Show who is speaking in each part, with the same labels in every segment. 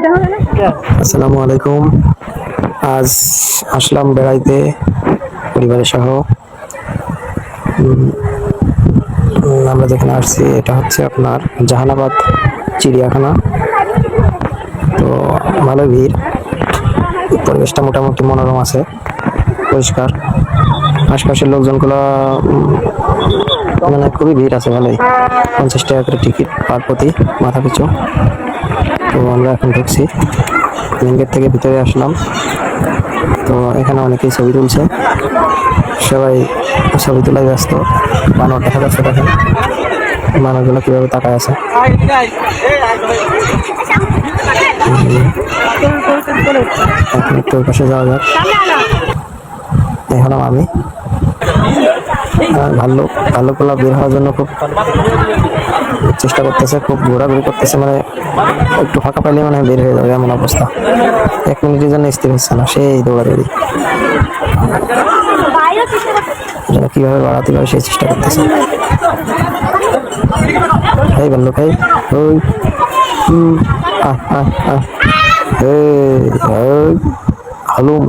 Speaker 1: আসসালামু আলাইকুম আজ আসলাম বেড়াইতে পরিবারের সহ। আমরা যেখানে আসছি, এটা হচ্ছে আপনার জাহানাবাদ চিড়িয়াখানা। তো ভালো ভিড়। পরিবেশটা মোটামুটি মনোরম আছে, পরিষ্কার। আশপাশের লোকজনগুলো মানে খুবই ভিড় আছে ভালোই। পঞ্চাশ টাকা করে টিকিট পার প্রতি মাথা পিছু তো আমরা এখন ঢুকছি। মেন গেট থেকে ভিতরে আসলাম। তো এখানে অনেকেই ছবি তুলছে। সবাই ছবি তোলায় ব্যস্ত। বানর দেখা যাচ্ছে দেখেন। বানরগুলো কীভাবে তাকায় আছে। ওই পাশে যাওয়া যাক। এই আমি। ভাল্লুক ভাল্লুকগুলো বের হওয়ার জন্য খুব চেষ্টা করতেছে, খুব ঘোরাঘুরি করতেছে মানে একটু ফাঁকা পাইলে মানে বের হয়ে যাবে এমন অবস্থা। এক মিনিটের জন্য স্থির হচ্ছে না, সেই দৌড়াদৌড়ি। কীভাবে বাড়াতে পারে সেই চেষ্টা করতেছে। এই ভাল্লুক এই ওই হালুম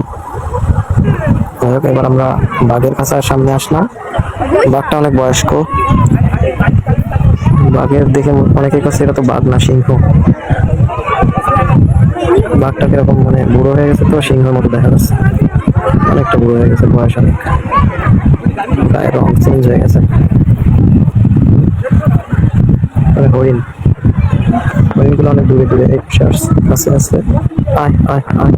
Speaker 1: এবার আমরা বাঘের কাছে সামনে আসলাম। বাঘটা অনেক বয়স্ক। বাঘের দেখে অনেকের কাছে এটা তো বাঘ না, সিংহ। বাঘটা কীরকম মানে বুড়ো হয়ে গেছে তো, সিংহের মতো দেখা যাচ্ছে। অনেকটা বুড়ো হয়ে গেছে, বয়স অনেক। প্রায় রং চেঞ্জ হয়ে গেছে। হরিণ। হরিণগুলো অনেক দূরে দূরে কাছে আছে। আয় আয় আয়।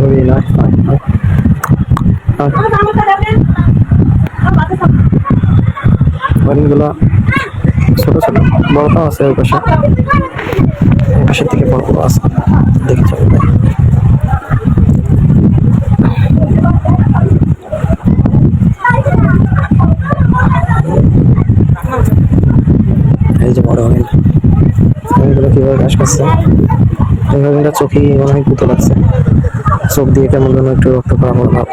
Speaker 1: হরিণ, আয় আয় আয়। হরিণগুলো ছোট ছোট, বড়টাও আছে ওই পাশে। এই পাশের দিকে বড় বড় আছে। দেখে চলো এই যে বড় হরিণ। হরিণগুলো কীভাবে ঘাস খাচ্ছে? হরিণটা চোখে মনে হয় গুঁতো লাগছে। চোখ দিয়ে কেমন যেন একটু রক্ত করা হলো ভাব